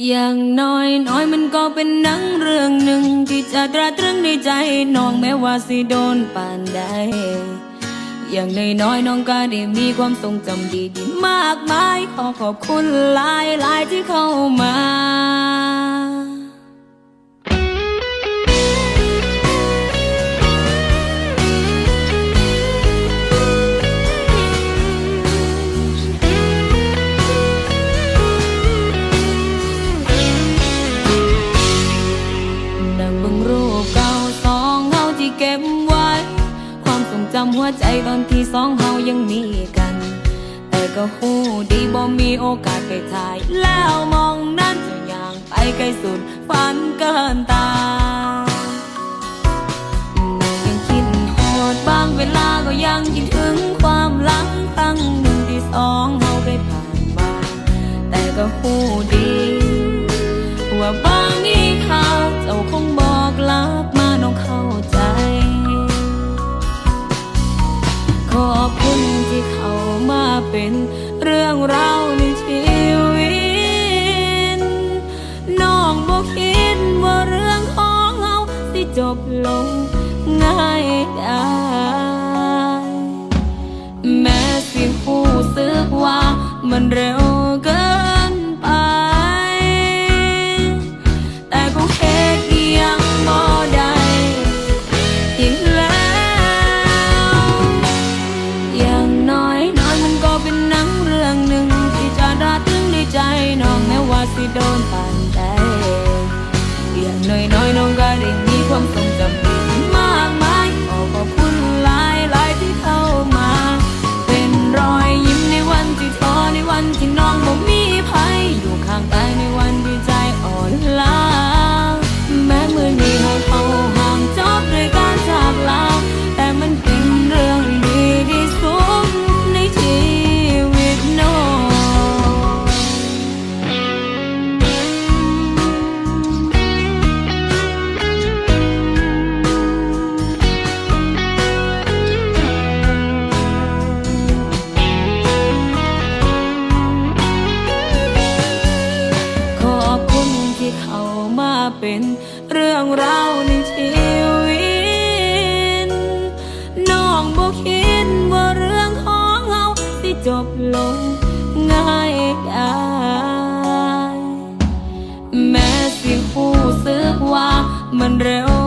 อย่างน้อยน้อยมันก็เป็นหนังเรื่องหนึ่งที่จะตราตรึงในใจน้องแม้ว่าสิโดนปานใดอย่างน้อยน้อยน้องก็ได้มีความทรงจำดีๆมากมาย ขอขอบคุณหลายหลายที่เข้ามา วใจตอนที่สองเฮายังมีกัน แต่ก็หูดีบ่มีโอกาสไปถ่าย แล้วมองนั้นจะอย่างไปไกลสุดฝันเกินตายังคิดโหดบางเวลาก็ยังคิดถึงความหลังครั้งหนึ่งที่สองเฮาได้ผ่านมา แต่ก็หูดี บลงง่ายได้แม้สิหูสึกว่ามันเร็วเกินไป แต่ก็เฮ็ดยังบ่ได้อีกแล้ว อย่างน้อยน้อยมันก็เป็นหนังเรื่องหนึ่งที่จะระตึงในใจน้องแม้ว่าสิโดนปานใดอย่างน้อยน้อยน้องก็ได้ มีคว เข้ามาเป็นเรื่องราวในชีวิตน้องบอกคิดว่าเรื่องของเราสิจบลงง่ายได้แม้สิหูสึกว่ามันเร็ว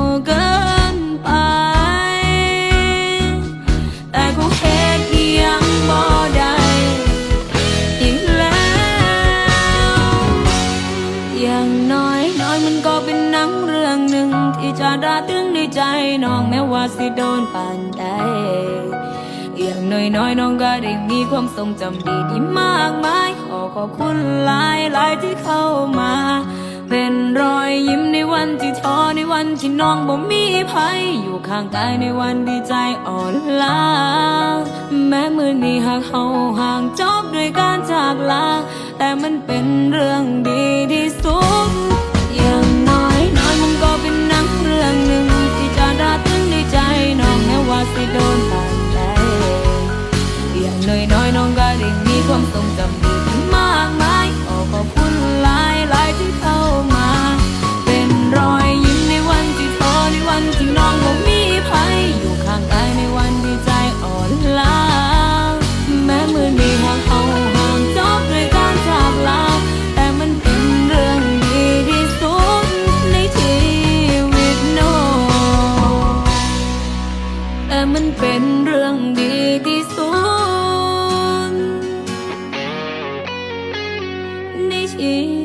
ระตึงในใจน้องแม้ว่าสิโดนปานใดอย่างน้อยน้อยๆน้องก็ได้มีความทรงจำดีที่มากมาย ขอขอบคุณหลายหลายๆที่เข้ามา เป็นรอยยิ้มในวันที่ท้อในวันที่น้องบ่มีภัยอยู่ข้างกายในวันที่ใจอ่อนล้าแม้มือนี้หากเขาห่างจบด้วยการจากลาแต่มันเป็นเรื่อง ความทรงจำ ดในชีวิ